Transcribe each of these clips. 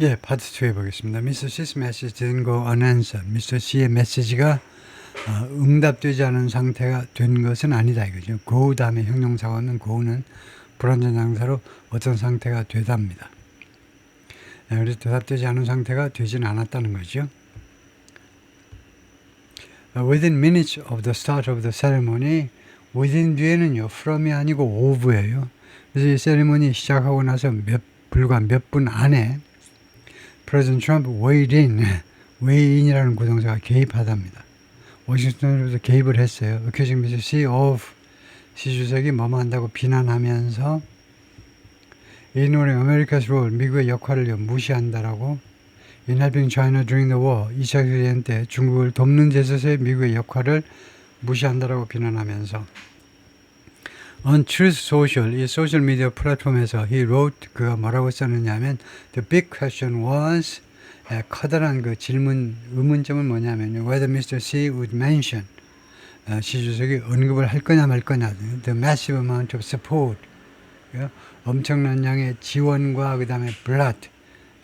예, 파트 2 해보겠습니다. Mr. C's message didn't go. Mr. C의 메시지가 어, 응답되지 않은 상태가 된 것은 아니다 이거죠. go 다음에 형용사가 오는 go는 불완전 장사로 어떤 상태가 되답니다. 예, 그래서 대답되지 않은 상태가 되지는 않았다는 거죠. Uh, within minutes of the start of the ceremony, within 뒤에는요, from이 아니고 of예요. 그래서 이 세리머니 시작하고 나서 몇 불과 몇 분 안에 Weighed in, weigh in이라는 구동사가 개입하답니다. 워싱턴으로부터 개입을 했어요. accusing Mr. C of 시 주석이 뭐뭐 한다고 비난하면서 ignoring America's role, 미국의 역할을 무시한다라고 in helping China during the war, 2차 대전 때 중국을 돕는 데 있어서의 미국의 역할을 무시한다라고 비난하면서 on Truth Social, 이 소셜 미디어 플랫폼에서 he wrote 그가 뭐라고 썼느냐면 the big question was 에, 커다란 그 질문 의문점은 뭐냐면 whether Mr. C would mention 어, 시 주석이 언급을 할 거냐 말 거냐 the massive amount of support 예, 엄청난 양의 지원과 그 다음에 blood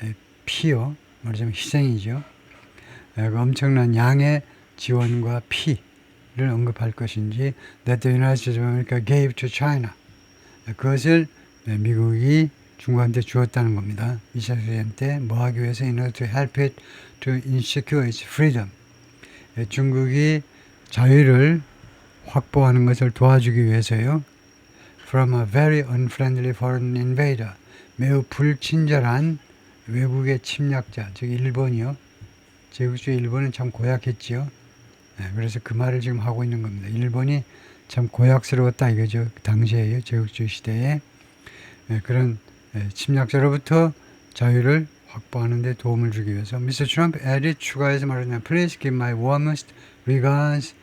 에, 피요 말하자면 희생이죠 에, 그 엄청난 양의 지원과 피 를 언급할 것인지 that the United States of America gave to China 에, 그것을 에, 미국이 중국한테 주었다는 겁니다. 2차 대전 때뭐 하기 위해서 in order to help it to insecure its freedom 에, 중국이 자유를 확보하는 것을 도와주기 위해서요. From a very unfriendly foreign invader. 매우 불친절한 외국의 침략자, 즉 일본이요. 제국주의 일본은 참 고약했지요. 네, 그래서 그 말을 지금 하고 있는 겁니다. 일본이 참 고약스러웠다 이거죠. 그 당시에요. 제국주의 시대에 네, 그런 네, 침략자로부터 자유를 확보하는 데 도움을 주기 위해서 Mr. Trump added 추가해서 말하자면 Please give my warmest regards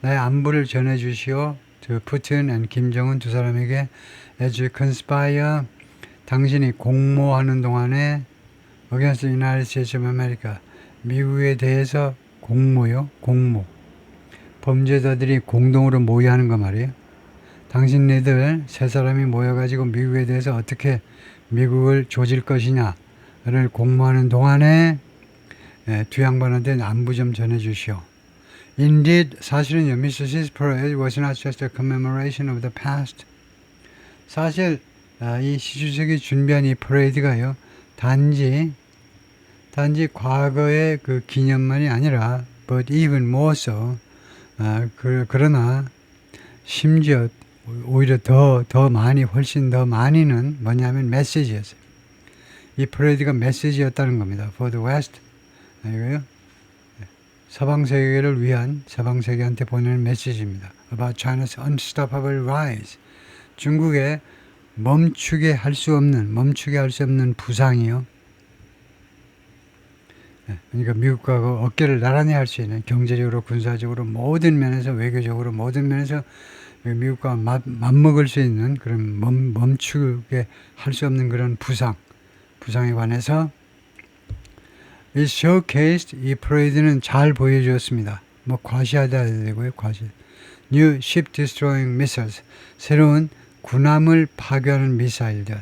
나의 안부를 전해 주시오. 저 푸틴 and 김정은 두 사람에게 as you conspire 당신이 공모하는 동안에 against the United States of America 미국에 대해서 공모요 공모 범죄자들이 공동으로 모의하는 거 말이에요. 당신네들 세 사람이 모여가지고 미국에 대해서 어떻게 미국을 조질 것이냐를 공모하는 동안에 예, 두 양반한테 안부 좀 전해주시오. Indeed, Mr. C's parade was not just a commemoration of the past. 사실 아, 이 시주석이 준비한 이 퍼레이드가요, 단지 단지 과거의 그 기념만이 아니라, but even more so, 아, 그, 그러나 심지어 오히려 더, 더 많이, 훨씬 더 많이는 뭐냐면 메시지였어요. 이 퍼레이드가 메시지였다는 겁니다. For the West. 아, 이거요. 서방 세계를 위한 서방 세계한테 보내는 메시지입니다. About China's unstoppable rise. 중국의 멈추게 할 수 없는, 멈추게 할 수 없는 부상이요. 네, 그러니까 미국과 그 어깨를 나란히 할 수 있는 경제적으로, 군사적으로, 모든 면에서, 외교적으로, 모든 면에서 미국과 맞, 맞먹을 수 있는 그런 멈, 멈추게 할 수 없는 그런 부상, 부상에 관해서 이 showcased 이 프레이드는 잘 보여주었습니다. 뭐 과시하다 되고요. 과시. New ship destroying missiles. 새로운 군함을 파괴하는 미사일들.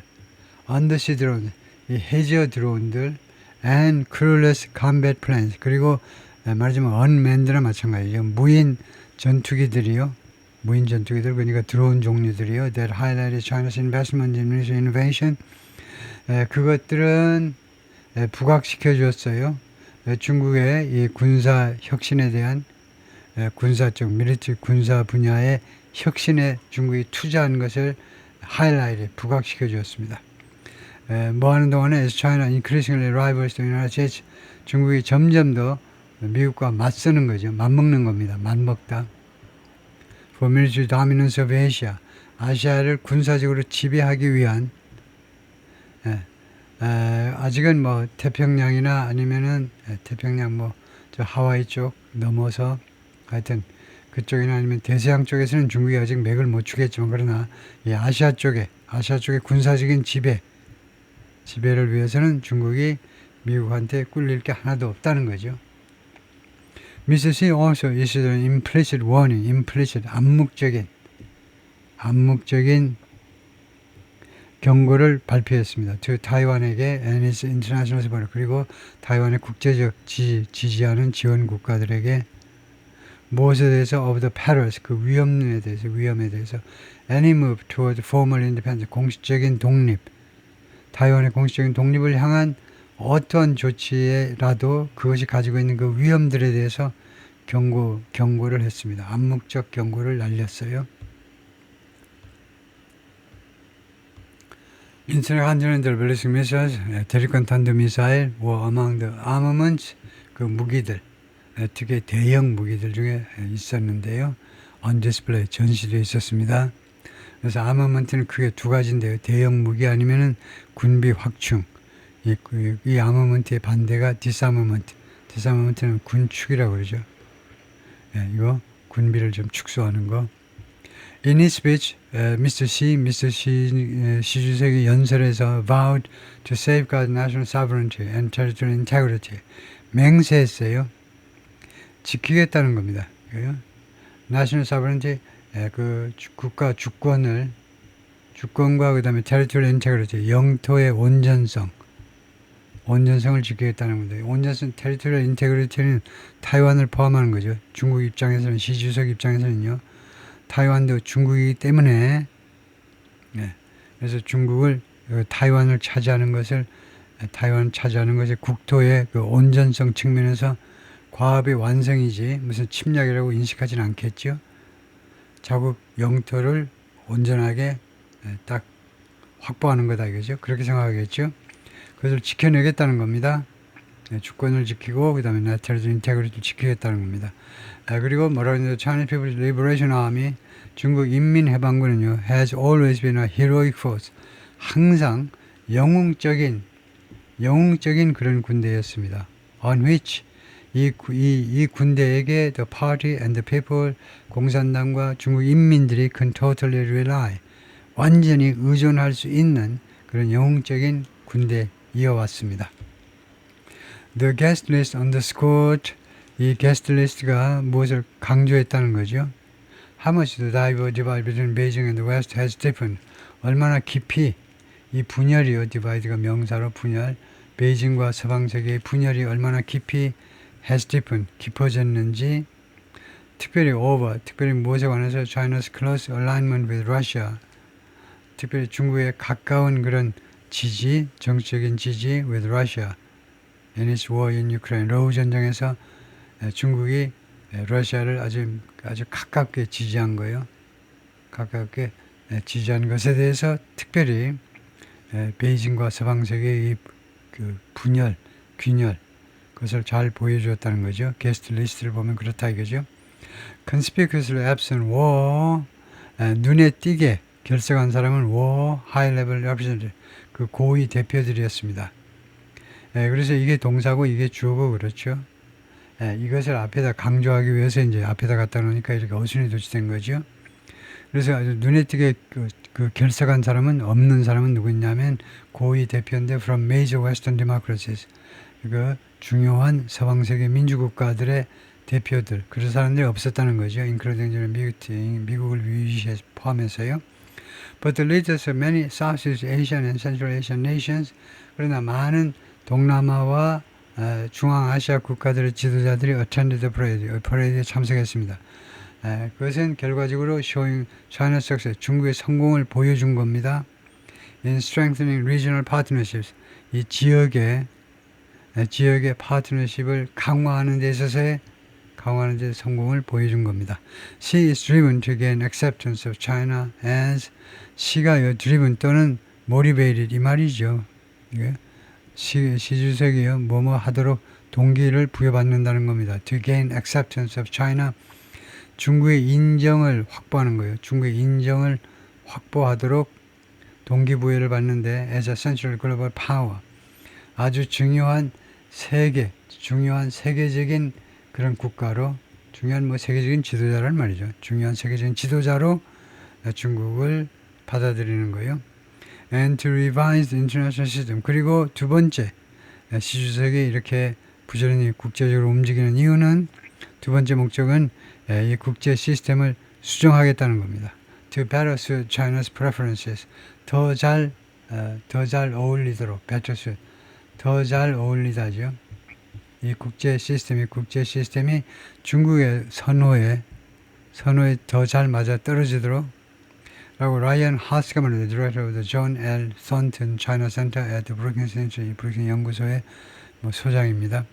undersea drone. 이 해저 드론들. And crewless combat planes. 그리고 말하자면 unmanned나 마찬가지죠. 무인 전투기들이요. 무인 전투기들 그러니까 드론 종류들이요. That highlighted China's investment in military innovation. 에, 그것들은 에, 부각시켜 주었어요. 에, 중국의 이 군사 혁신에 대한 에, 군사 쪽 미리트 군사 분야의 혁신에 중국이 투자한 것을 하이라이트 부각시켜 주었습니다. 에, 뭐 하는 동안에 as China increasingly rivals the United States 중국이 점점 더 미국과 맞서는 거죠. 맞먹는 겁니다. 맞먹다. For military dominance of Asia 아시아를 군사적으로 지배하기 위한 에, 에, 아직은 뭐 태평양이나 아니면은 에, 태평양 뭐 저 하와이 쪽 넘어서 하여튼 그쪽이나 아니면 대서양 쪽에서는 중국이 아직 맥을 못 추겠지만 그러나 이 아시아 쪽에 아시아 쪽의 군사적인 지배 지배를 위해서는 중국이 미국한테 꿀릴 게 하나도 없다는 거죠. C also issued an implicit warning, implicit 암묵적인 암묵적인 경고를 발표했습니다. to 타이완에게 and its international support 그리고 타이완의 국제적 지지, 지지하는 지원 국가들에게 무엇에 대해서 of the perils 그 위험에 대해서 위험에 대해서 any move toward formal independence 공식적인 독립 타이완의 공식적인 독립을 향한 어떤 조치에라도 그것이 가지고 있는 그 위험들에 대해서 경고 경고를 했습니다. 암묵적 경고를 날렸어요. Intercontinental ballistic missiles, 예, 대륙간 탄도 미사일, were among the 그 무기들, 예, 특히 대형 무기들 중에 있었는데요. on display 전시되어 있었습니다. 그래서 아머먼트는 크게 두 가지인데요. 대형 무기 아니면은 군비 확충. 이, 그, 이 아머먼트의 반대가 디스아머먼트. 디스아머먼트는 군축이라고 그러죠. 예, 이거 군비를 좀 축소하는 거. In his speech, uh, Mr. Xi, Mr. Xi, uh, 시 주석이 연설에서 vowed to safeguard national sovereignty and territorial integrity. 맹세했어요. 지키겠다는 겁니다. 이거요. national sovereignty, 예, 그 주- 국가 주권을 주권과 그다음에 territorial integrity, 영토의 온전성, 온전성을 지키겠다는 겁니다. 온전성, territorial integrity는 타이완을 포함하는 거죠. 중국 입장에서는 시 주석 입장에서는요. 타이완도 중국이기 때문에 예, 그래서 중국을 그 타이완을 차지하는 것을 예, 타이완 차지하는 것이 국토의 그 온전성 측면에서 과업의 완성이지 무슨 침략이라고 인식하지는 않겠죠. 자국 영토를 온전하게 예, 딱 확보하는 거다 이거죠. 그렇게 생각하겠죠. 그것을 지켜내겠다는 겁니다. 예, 주권을 지키고 그다음에 나테리즈 인테그리티를 지키겠다는 겁니다. 아, 그리고 뭐라고 했는데 Chinese People's Liberation Army 중국 인민해방군은요 has always been a heroic force 항상 영웅적인 영웅적인 그런 군대였습니다. on which 이, 구- 이, 이 군대에게 the party and the people 공산당과 중국 인민들이 can totally rely 완전히 의존할 수 있는 그런 영웅적인 군대 이어왔습니다. The guest list underscored 이 게스트 리스트가 무엇을 강조했다는 거죠. How much the diver divide between Beijing and the West has deepened. 얼마나 깊이 이 분열이요. 디바이드가 명사로 분열. 베이징과 서방 세계의 분열이 얼마나 깊이 has deepened. 깊어졌는지 특별히 over, 특별히 무엇에 관해서 China's close alignment with Russia. 특별히 중국의 가까운 그런 지지, 정치적인 지지 with Russia. in its war in Ukraine. 러우 전쟁에서 에, 중국이 에, 러시아를 아주 아주 가깝게 지지한 거예요. 가깝게 에, 지지한 것에 대해서 특별히 에, 베이징과 서방 세계의 이, 그 분열, 균열 그것을 잘 보여주었다는 거죠. 게스트 리스트를 보면 그렇다 이거죠. conspicuously absent war 에, 눈에 띄게 결석한 사람은 war high level representative 그 고위 대표들이었습니다. 예, 그래서 이게 동사고 이게 주어고 그렇죠. 예, 이것을 앞에다 강조하기 위해서 이제 앞에다 갖다 놓으니까 이렇게 어순이 도치된 거죠. 그래서 아주 눈에 띄게 그, 그 결석한 사람은 없는 사람은 누구냐면 고위 대표인데 from major western democracies 그 중요한 서방 세계 민주국가들의 대표들 그런 사람들이 없었다는 거죠. including 미국, 미국을 위시해 포함해서요. But the leaders of many Southeast Asian and Central Asian nations 그러나 많은 동남아와 에, 중앙아시아 국가들의 지도자들이 attended the parade, 퍼레이드에 참석했습니다. 에, 그것은 결과적으로 showing China's success, 중국의 성공을 보여준 겁니다. In strengthening regional partnerships, 이 지역의 에, 지역의 파트너십을 강화하는 데 있어서의 강화하는 데 성공을 보여준 겁니다. She is driven to gain acceptance of China as 요 driven 또는 motivated 이 말이죠. 이게 시, 시주석이요 뭐뭐 하도록 동기를 부여받는다는 겁니다. To gain acceptance of China 중국의 인정을 확보하는 거예요. 중국의 인정을 확보하도록 동기부여를 받는데 as a central global power 아주 중요한 세계 중요한 세계적인 그런 국가로 중요한 뭐 세계적인 지도자란 말이죠. 중요한 세계적인 지도자로 중국을 받아들이는 거예요. and to revise international system. 그리고 두 번째, 시 주석이 이렇게 부지런히 국제적으로 움직이는 이유는 두 번째 목적은 에, 이 국제 시스템을 수정하겠다는 겁니다. To better suit China's preferences. 더잘 어, 더잘 어울리도록 better suit 더 잘 어울리다죠. 이 국제 시스템이 국제 시스템이 중국의 선호에 선호에 더 잘 맞아 떨어지도록 라고 라이언 of the John L. Thornton China Center at Brookings Institute, 브루킹 연구소의 뭐 소장입니다.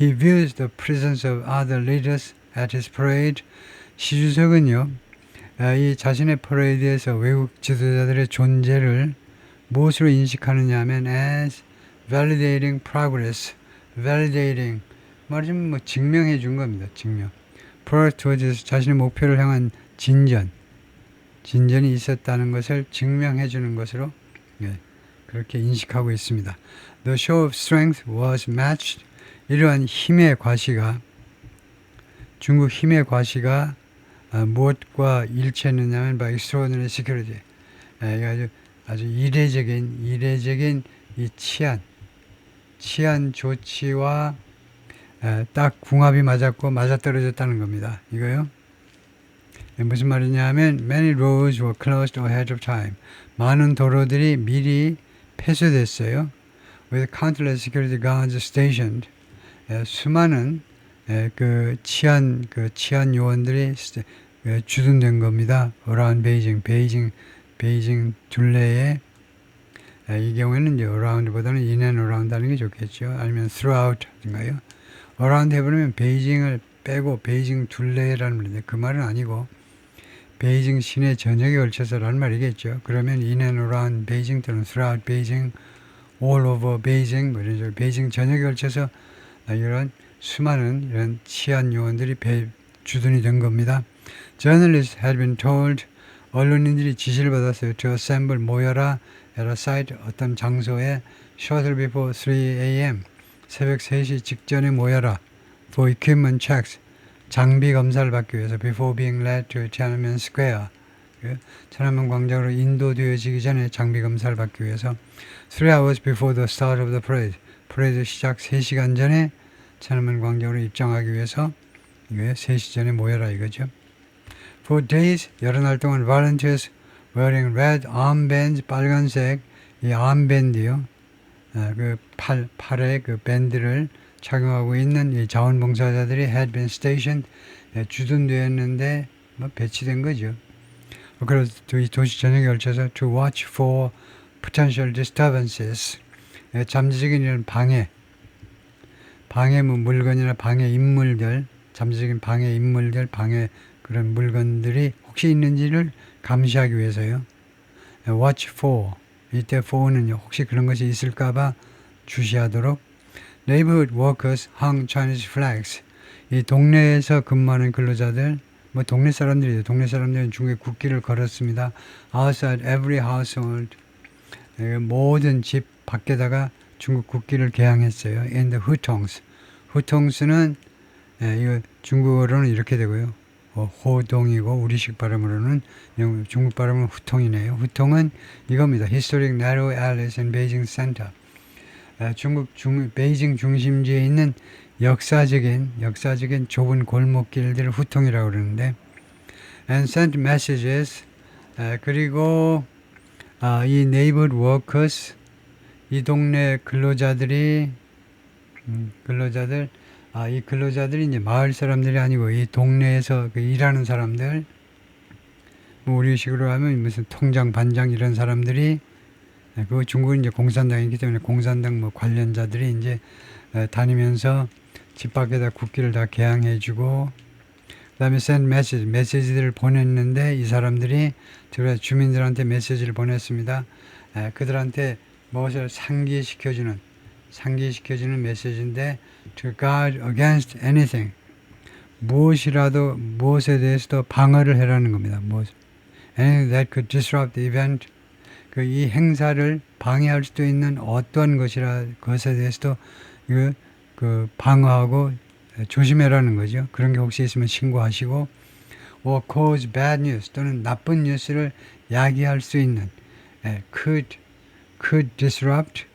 He views the presence of other leaders at his parade. 시 주석은요, 아, 이 자신의 퍼레이드에서 외국 지도자들의 존재를 무엇으로 인식하느냐 하면 as validating progress, validating 말하자면 뭐 증명해 준 겁니다. 증명. progress towards 자신의 목표를 향한 진전, 진전이 있었다는 것을 증명해 주는 것으로 예, 그렇게 인식하고 있습니다. The show of strength was matched. 이러한 힘의 과시가 중국 힘의 과시가 아, 무엇과 일치했느냐면 by extraordinary. 예, 아주 아주 이례적인 이례적인 이 치안 치안 조치와 에, 딱 궁합이 맞았고 맞아떨어졌다는 겁니다. 이거요. 예, 무슨 말이냐면 many roads were closed ahead of time. 많은 도로들이 미리 폐쇄됐어요. With countless security guards stationed. 예, 수많은 예, 그 치안 그 치안 요원들이 주둔된 겁니다. around 베이징 베이징 베이징 둘레에 예, 이 경우에는 이제 around보다는 in around 하는 게 좋겠죠. 아니면 throughout인가요? around 해버리면 베이징을 빼고 베이징 둘레라는 말인데 그 말은 아니고 베이징 시내 전역에 걸쳐서라는 말이겠죠. 그러면 in around 베이징 또는 throughout 베이징, all over 베이징 뭐 이런 식으로 베이징 전역에 걸쳐서 아, 이런 수많은 이런 치안 요원들이 배, 주둔이 된 겁니다. Journalists had been told 언론인들이 지시를 받았어요. To assemble 모여라 at a site 어떤 장소에 shortly before 3 a.m. 새벽 3시 직전에 모여라 for equipment checks 장비 검사를 받기 위해서 before being led to Tiananmen Square 그 천안문 광장으로 인도되어지기 전에 장비 검사를 받기 위해서 3 hours before the start of the parade 프레이드 시작 3시간 전에 천안문 광장으로 입장하기 위해서 이거에 3시 전에 모여라 이거죠. For days 여러 날 동안 volunteers wearing red armbands 빨간색 이 armband이요. 아, 그팔 팔에 그 밴드를 착용하고 있는 이 자원봉사자들이 had been stationed 예, 주둔되었는데 뭐 배치된 거죠. 어, 그래서 이 도시 전역에 걸쳐서 to watch for potential disturbances 예, 잠재적인 이런 방해 방해 뭐 물건이나 방해 인물들 잠재적인 방해 인물들 방해 그런 물건들이 혹시 있는지를 감시하기 위해서요. 예, watch for 이때 for는요 혹시 그런 것이 있을까봐 주시하도록 neighborhood workers hung Chinese flags 이 동네에서 근무하는 근로자들 뭐 동네 사람들이죠. 동네 사람들은 중국에 국기를 걸었습니다. outside every household 예, 모든 집 밖에다가 중국 국기를 개항했어요. in the hutongs hutongs는 예, 중국어로는 이렇게 되고요. 어, 호동이고 우리식 발음으로는 영- 중국 발음은 후통이네요. 후통은 이겁니다. Historic Narrow Alleys in Beijing Center. 아, 중국 중 베이징 중심지에 있는 역사적인 역사적인 좁은 골목길들을 후통이라고 그러는데 and sent messages 아, 그리고 아, 이 neighborhood workers 이 동네 근로자들이 음, 근로자들 아, 이 근로자들이 이제 마을 사람들이 아니고 이 동네에서 그 일하는 사람들 뭐 우리식으로 하면 무슨 통장 반장 이런 사람들이 예, 그 중국은 이제 공산당이기 때문에 공산당 뭐 관련자들이 이제 에, 다니면서 집 밖에다 국기를 다 개항해주고 그다음에 send message 메시지들을 보냈는데 이 사람들이 들어 주민들한테 메시지를 보냈습니다. 에, 그들한테 무엇을 상기시켜주는 상기시켜주는 메시지인데 to guard against anything 무엇이라도 무엇에 대해서도 방어를 해라는 겁니다. 무엇 anything that could disrupt the event 그 이 행사를 방해할 수도 있는 어떤 것이라 것에 대해서도 그, 그 방어하고 조심해라는 거죠. 그런 게 혹시 있으면 신고하시고 or cause bad news 또는 나쁜 뉴스를 야기할 수 있는 예, could could disrupt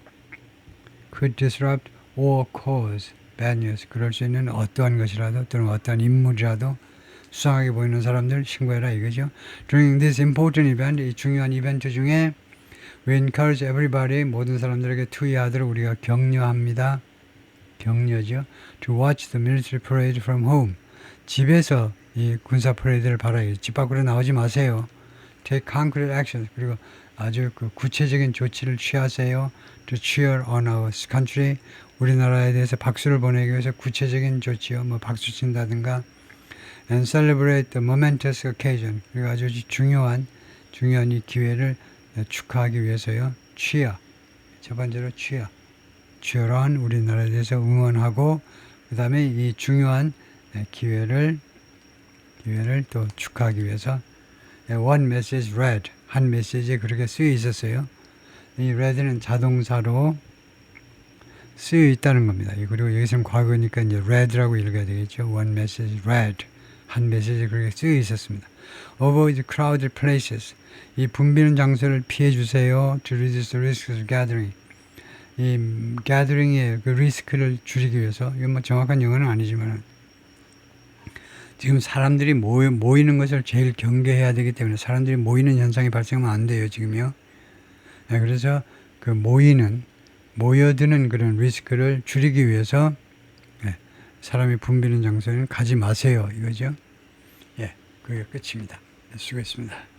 could disrupt or cause bad news 그럴 수 있는 어떠한 것이라도 또는 어떠한 인물이라도 수상하게 보이는 사람들 신고해라 이거죠. During this important event 이 중요한 이벤트 중에 We encourage everybody 모든 사람들에게 투이하도록 우리가 격려합니다. 격려죠. To watch the military parade from home. 집에서 이 군사 퍼레이드를 봐라요. 집 밖으로 나오지 마세요. Take concrete action. 그리고 아주 그 구체적인 조치를 취하세요. To cheer on our country. 우리나라에 대해서 박수를 보내기 위해서 구체적인 조치요. 뭐 박수 친다든가. And celebrate the momentous occasion. 그리고 아주 중요한 중요한 이 기회를 축하하기 위해서요. cheer. 첫 번째로 cheer on 우리나라에 대해서 응원하고 그 다음에 이 중요한 기회를 기회를 또 축하하기 위해서 one message read 한 메시지에 그렇게 쓰여 있었어요. 이 read는 자동사로 쓰여 있다는 겁니다. 그리고 여기서는 과거니까 이제 read라고 읽어야 되겠죠. one message read 한 메시지 그렇게 쓰여 있었습니다. Avoid crowded places 이 붐비는 장소를 피해 주세요. To reduce the risks of gathering 이 gathering의 그 리스크를 줄이기 위해서 이건 뭐 정확한 영어는 아니지만 지금 사람들이 모이, 모이는 것을 제일 경계해야 되기 때문에 사람들이 모이는 현상이 발생하면 안 돼요 지금요. 네, 그래서 그 모이는 모여드는 그런 리스크를 줄이기 위해서 예, 사람이 붐비는 장소에는 가지 마세요 이거죠. 예, 그게 끝입니다. 네, 수고했습니다.